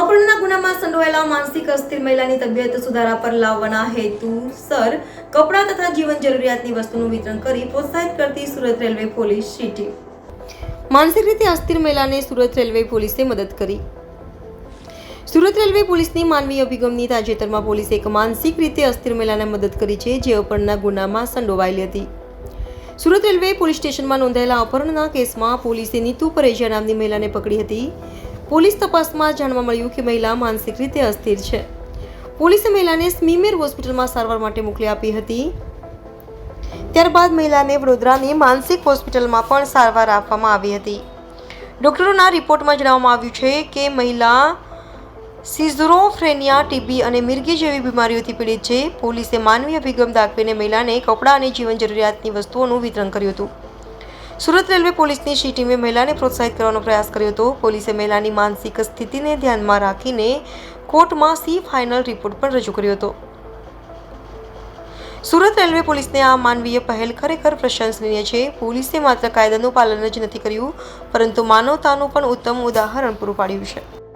અપહરણના ગુનામાં સંડોવાયેલા માનસિક અસ્થિર મહિલાની તબિયત સુધારા પર લાવવાના હેતુસર કપડાં તથા જીવન જરૂરિયાતની વસ્તુનું વિતરણ કરી પ્રોત્સાહિત કરતી સુરત રેલવે પોલીસ સિટી માનસિક રીતે અસ્થિર મહિલાને સુરત રેલવે પોલીસે મદદ કરી. સુરત રેલવે પોલીસની માનવીય અભિગમની તાજેતરમાં પોલીસે એક માનસિક રીતે અસ્થિર મહિલાને મદદ કરી છે, જે અપહરણના ગુનામાં સંડોવાયેલી હતી. સુરત રેલવે પોલીસ સ્ટેશનમાં નોંધાયેલા અપહરણના કેસમાં પોલીસે નીતુ પરેજા નામની મહિલાને પકડી હતી. પોલીસ તપાસમાં જાણવા મળ્યું કે મહિલા માનસિક રીતે અસ્થિર છે. પોલીસે મહિલાને સ્મીમેર હોસ્પિટલમાં સારવાર માટે મોકલી આપી હતી. ત્યારબાદ મહિલાને વડોદરાની માનસિક હોસ્પિટલમાં પણ સારવાર આપવામાં આવી હતી. ડોક્ટરોના રિપોર્ટમાં જણાવવામાં આવ્યું છે કે મહિલા સિઝરોફ્રેનિયા ટીબી અને મિર્ગી જેવી બીમારીઓથી પીડિત છે. પોલીસે માનવીય અભિગમ દાખવીને મહિલાને કપડાં અને જીવન જરૂરિયાતની વસ્તુઓનું વિતરણ કર્યું હતું. સુરત રેલવે પોલીસની શી ટીમે મહિલાને પ્રોત્સાહિત કરવાનો પ્રયાસ કર્યો હતો? પોલીસે મહિલાની માનસિક સ્થિતિને ધ્યાનમાં રાખીને કોર્ટમાં સી ફાઇનલ રિપોર્ટ પણ રજૂ કર્યો હતો. સુરત રેલવે પોલીસને આ માનવીય પહેલ ખરેખર પ્રશંસનીય છે. પોલીસે માત્ર કાયદાનું પાલન જ નથી કર્યું, પરંતુ માનવતાનું પણ ઉત્તમ ઉદાહરણ પૂરું પાડ્યું છે.